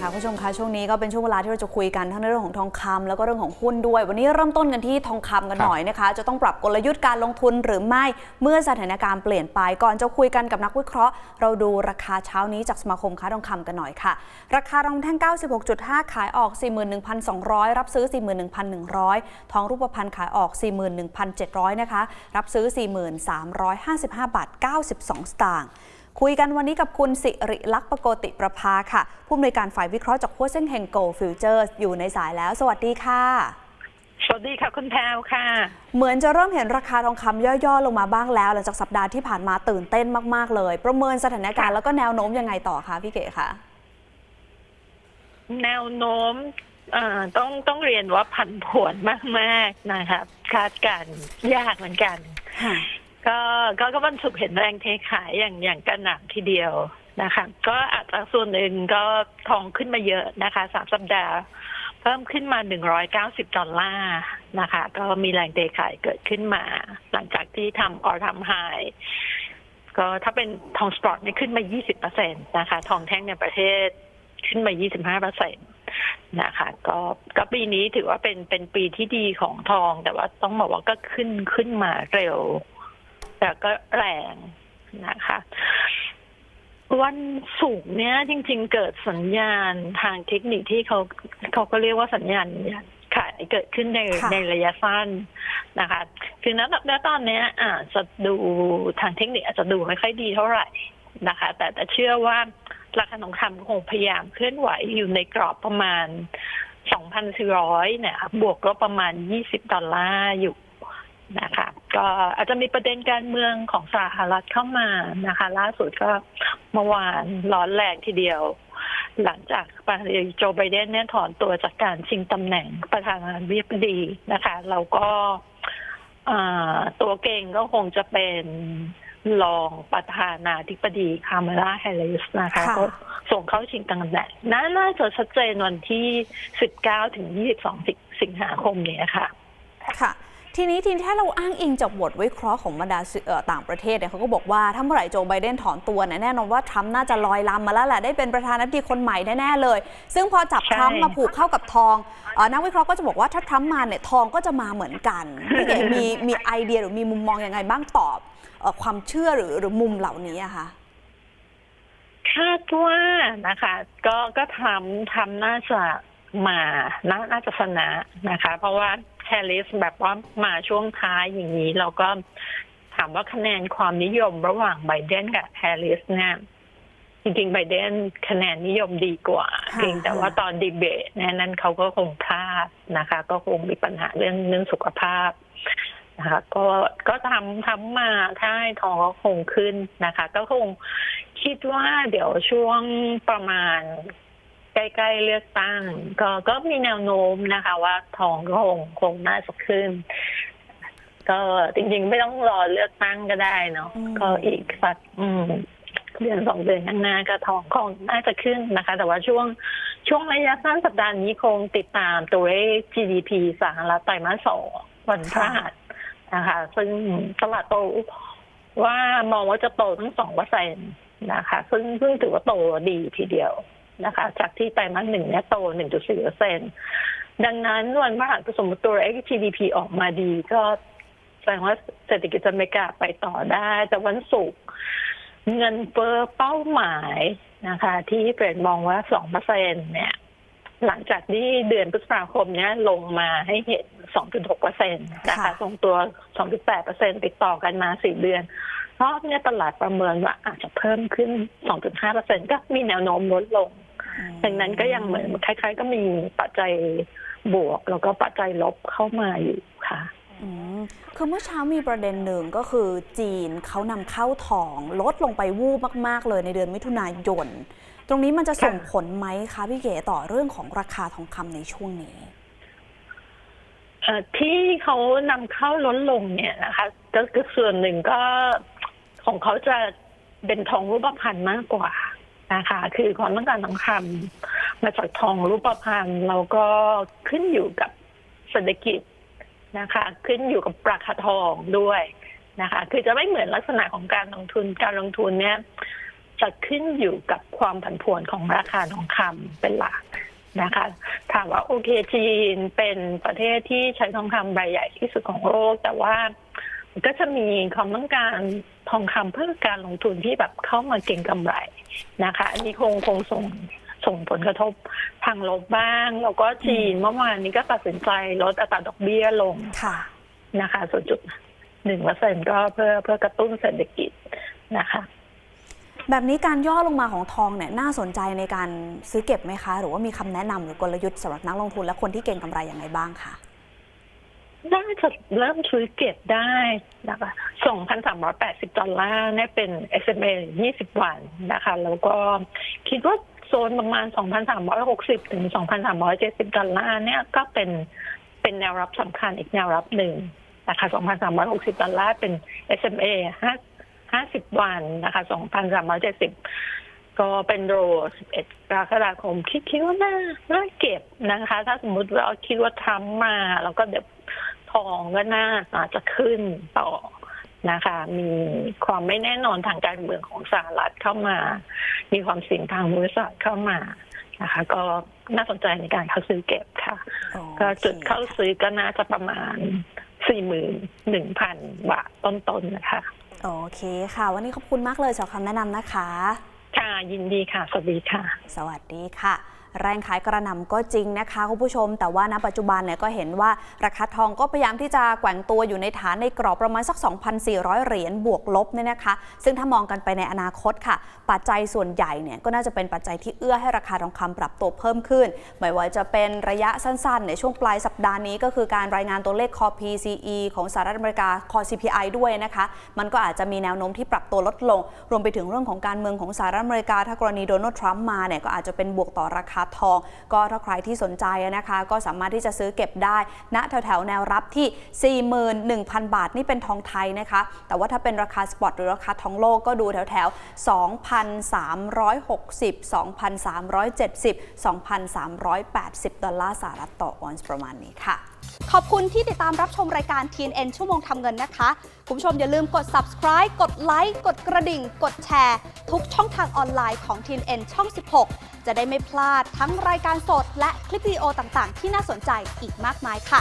ค่ะคุณผู้ชมคะช่วงนี้ก็เป็นช่วงเวลาที่เราจะคุยกันทั้งในเรื่องของทองคำแล้วก็เรื่องของหุ้นด้วย วันนี้เริ่มต้นกันที่ทองคำกันครับหน่อยนะคะ จะต้องปรับกลยุทธ์การลงทุนหรือไม่เมื่อสถานการณ์เปลี่ยนไปก่อนจะคุยกันกับนักวิเคราะห์ เราดูราคาเช้านี้จากสมาคมค้าทองคำกันหน่อยค่ะ ราคารองแท่ง 96.5 ขายออก 41,200 รับซื้อ 41,100 ทองรูปพรรณขายออก 41,700 นะคะ รับซื้อ 4355บาท92 สตางค์ คุยกันวันนี้กับคุณสิริลักษณ์ประโกติประภาค่ะ ผู้อำนวยการฝ่ายวิเคราะห์จากหัวเส้นเฮงโกลฟิวเจอร์อยู่ในสายแล้ว สวัสดีค่ะ สวัสดีค่ะ คุณแพรวค่ะ เหมือนจะเริ่มเห็นราคาทองคำย่อๆ ลงมาบ้างแล้ว หลังจากสัปดาห์ที่ผ่านมาตื่นเต้นมากๆเลย ประเมินสถานการณ์แล้วก็แนวโน้มยังไงต่อคะพี่เก๋คะแนวโน้มเอ่อต้องต้องเรียนว่าผันผวนมากๆนะคะคาดการณ์ยากเหมือนกันค่ะ ก็ก็ก็วันศุกร์เห็นแรงเทขายอย่างอย่างกระหน่ำทีเดียวนะคะ ก็อาจจะส่วนหนึ่งก็ทองขึ้นมาเยอะนะคะสามสัปดาห์ เพิ่มขึ้นมา190ดอลลาร์นะคะ ก็มีแรงเทขายเกิดขึ้นมา หลังจากที่ทำออทำไฮก็ถ้าเป็นทองสปอร์ตนี่ขึ้นมา 20%นะคะ ทองแท่งในประเทศขึ้นมา 25%นะคะ ก็ก็ปีนี้ถือว่าเป็นเป็นปีที่ดีของทอง แต่ว่าต้องบอกว่าก็ขึ้นขึ้นมาเร็ว แต่ก็แรงนะคะ วันศุกร์เนี้ย จริง ๆ เกิดสัญญาณทางเทคนิคที่เขาเขาก็เรียกว่าสัญญาณขายเกิดขึ้นในค่ะในระยะสั้นนะคะ คือณณตอนเนี้ยอาจจะดูทางเทคนิคอาจจะดูไม่ค่อยดีเท่าไหร่นะคะ แต่แต่เชื่อว่าราคาทองคำคงพยายามเคลื่อนไหวอยู่ในกรอบประมาณ 2,400 เนี่ยบวกก็ประมาณ 20 ดอลลาร์อยู่นะคะ ก็อาจจะมีประเด็นการเมืองของสหรัฐเข้ามานะคะ ล่าสุดก็เมื่อวานร้อนแรงทีเดียว หลังจากประธานาธิบดีโจไบเดนเนี่ยถอนตัวจากการชิงตำแหน่งประธานาธิบดีนะคะ เราก็อ่าตัวเก่งก็คงจะเป็นรองประธานาธิบดีคามาลาแฮร์ริสนะคะค่ะก็ส่งเข้าชิงตำแหน่งน่าน่าจะชัดเจนวันที่ 19 ถึง 22 สิงสิงหาคมเนี้ยค่ะ ค่ะ ทีนี้ทีนี้ถ้าเราอ้างอิงจากบทวิเคราะห์ของบรรดาต่างประเทศเนี่ยเขาก็บอกว่าถ้าเมื่อไหร่โจไบเดนถอนตัวเนี่ยแน่นอนว่าทรัมป์น่าจะลอยลำมาแล้วแหละได้เป็นประธานาธิบดีคนใหม่แน่ๆเลย ซึ่งพอจับทรัมป์มาผูกเข้ากับทองออนักวิเคราะห์ก็จะบอกว่าถ้าทรัมป์มาเนี่ยทองก็จะมาเหมือนกันพี่เก๋มีมีไอเดียหรือมีมุมมองยังไงบ้างตอบอความเชื่อหรือหรือมุมเหล่านี้อะคะคาดว่านะคะ ก็ก็ทำทำน่าจะมาน่าจะชนะนะคะ เพราะว่า แฮร์ริสแบบว่ามาช่วงท้ายอย่างนี้ เราก็ถามว่าคะแนนความนิยมระหว่างไบเดนกับแฮร์ริสเนี่ยจริงๆไบเดนคะแนนนิยมดีกว่าค่ะเพียงแต่ว่าตอนดีเบตเนี่ยนั้นเขาก็คงพลาดนะคะ ก็คงมีปัญหาเรื่องเรื่องสุขภาพนะคะก็ก็ทำทำมาถ้าให้ทองก็คงขึ้นนะคะ ก็คงคิดว่าเดี๋ยวช่วงประมาณ ใกล้ๆเลือกตั้งก็ก็มีแนวโน้มนะคะ ว่าทองก็คงคงน่าจะขึ้น ก็จริงๆ ไม่ต้องรอเลือกตั้งก็ได้เนาะอืมก็อีกสักอืมเดือนสองเดือนข้างหน้าก็ทองคงน่าจะขึ้นนะคะ แต่ว่าช่วงช่วงระยะสั้นสัปดาห์นี้คงติดตามตัวเลข GDP สหรัฐไตรมาสสองวันพฤหัสนะคะ ซึ่งตลาดโตว่ามองว่าจะโตทั้งสองเปอร์เซ็นตนะคะ ซึ่งซึ่งถือว่าโตดีทีเดียว นะคะ จากที่ไตรมาสหนึ่งเนี่ยโตหนึ่งจุดสี่เปอร์เซ็นดังนั้นวันพฤหัสสมมติตัวเลข GDP ออกมาดีก็แสดงว่าเศรษฐกิจอเมริกาไปต่อได้ แต่วันศุกร์เงินเฟ้อเป้าหมายนะคะ ที่เปลี่ยนมองว่าสองเปอร์เซ็นเนี่ย หลังจากที่เดือนพฤษภาคมเนี้ยลงมาให้เห็น 2.6เปอร์เซ็นต์นะคะค่ะทรงตัว 2.8เปอร์เซ็นติดต่อกันมา4เดือน เพรอบเนี้ยตลาดประเมินว่าอาจจะเพิ่มขึ้น 2.5เปอร์เซ็นก็มีแนวโน้มลดลง ดังนั้นก็ยังเหมือนคล้าย ๆ ก็มีปัจจัยบวก แล้วก็ปัจจัยลบเข้ามาอยู่ค่ะอืมคือเมื่อเช้ามีประเด็นหนึ่งก็คือจีนเขานำเข้าทองลดลงไปวูบมาก ๆ เลยในเดือนมิถุนายน ตรงนี้มันจะส่งผลไหมคะพี่เก๋ต่อเรื่องของราคาทองคำในช่วงนี้เอ่อที่เขานำเข้าลดลงเนี่ยนะคะก็คือส่วนหนึ่งก็ของเขาจะเป็นทองรูปพรรณมากกว่า นะคะ คือความต้องการทองคำมาจากทองรูปพรรณแล้วก็ขึ้นอยู่กับเศรษฐกิจนะคะ ขึ้นอยู่กับราคาทองด้วยนะคะ คือจะไม่เหมือนลักษณะของการลงทุนการลงทุนเนี่ยจะขึ้นอยู่กับความผันผวนของราคาทองคำเป็นหลักนะคะ ถามว่าโอเคจีนเป็นประเทศที่ใช้ทองคำใบใหญ่ที่สุดของโลกแต่ว่า ก็จะมีความต้องการทองคำเพื่อการลงทุนที่แบบเข้ามาเก็งกำไรนะคะอันนี้คงคงส่งส่งผลกระทบทางลบบ้าง แล้วก็จีนเมื่อวานนี้ก็ตัดสินใจลดอัตราดอกเบี้ยลงค่ะนะคะส่วนจุดหนึ่งเปอร์เซ็นก็เพื่อเพื่อกระตุ้นเศรษฐกิจนะคะ แบบนี้การย่อลงมาของทองเนี่ยน่าสนใจในการซื้อเก็บไหมคะ หรือว่ามีคำแนะนำหรือกลยุทธ์สำหรับนักลงทุนและคนที่เก่งกำไรอย่างไรบ้างคะ น่าจะเริ่มซื้อเก็บได้นะคะ2,380ดสิบดอลลาร์เนี่ยเป็น SMA 20วันนะคะ แล้วก็คิดว่าโซนประมาณ 2,360 ถึง 2,370 ดอลลาร์เนี่ยก็เป็นเป็นแนวรับสำคัญอีกแนวรับหนึ่งนะคะ 2,360 ดอลลาร์เป็น SMA 5 50วันนะคะ 2,370 ก็เป็นโร11กรกฎาคมคิดคิดว่าน่าน่าเก็บนะคะ ถ้าสมมติว่าคิดว่าทำมา แล้วก็เดี๋ยว ทองก็น่าอาจจะขึ้นต่อนะคะ มีความไม่แน่นอนทางการเมืองของสหรัฐเข้ามา มีความเสี่ยงทางบริษัทเข้ามานะคะ ก็น่าสนใจในการเข้าซื้อเก็บค่ะ ก็จุดเข้าซื้อก็น่าจะประมาณ41,000บาทต้นๆนะคะ โอเคค่ะ วันนี้ขอบคุณมากเลยสำหรับคำแนะนำนะคะ ค่ะยินดีค่ะ สวัสดีค่ะ สวัสดีค่ะ แรงขายกระหน่ำก็จริงนะคะคุณผู้ชม แต่ว่าณปัจจุบันเนี่ยก็เห็นว่าราคาทองก็พยายามที่จะแกว่งตัวอยู่ในฐานในกรอบประมาณสัก 2,400 เหรียญบวกลบเนี่ยนะคะ ซึ่งถ้ามองกันไปในอนาคตค่ะ ปัจจัยส่วนใหญ่เนี่ยก็น่าจะเป็นปัจจัยที่เอื้อให้ราคาทองคำปรับตัวเพิ่มขึ้นไม่ว่าจะเป็นระยะสั้นๆ ในช่วงปลายสัปดาห์นี้ก็คือการรายงานตัวเลขคอ PCE ของสหรัฐอเมริกาคอ CPI ด้วยนะคะ มันก็อาจจะมีแนวโน้มที่ปรับตัวลดลง รวมไปถึงเรื่องของการเมืองของสหรัฐอเมริกาถ้ากรณีโดนัลด์ทรัมป์มาเนี่ยก็อาจจะเป็นบวกต่อราคาทอง ก็ถ้าใครที่สนใจนะคะ ก็สามารถที่จะซื้อเก็บได้ณแถวแถวแนวรับที่ 41,000 บาท นี่เป็นทองไทยนะคะ แต่ว่าถ้าเป็นราคาสปอตหรือราคาทองโลกก็ดูแถวแถว2,360 2,370 2,380 ดอลลาร์สหรัฐต่อออนซ์ประมาณนี้ค่ะ ขอบคุณที่ติดตามรับชมรายการ TNN ชั่วโมงทำเงินนะคะ คุณผู้ชมอย่าลืมกด subscribe กดไลค์ กดกระดิ่ง กดแชร์ ทุกช่องทางออนไลน์ของ TNN ช่อง 16 จะได้ไม่พลาดทั้งรายการสดและคลิปวิดีโอต่างๆ ที่น่าสนใจอีกมากมายค่ะ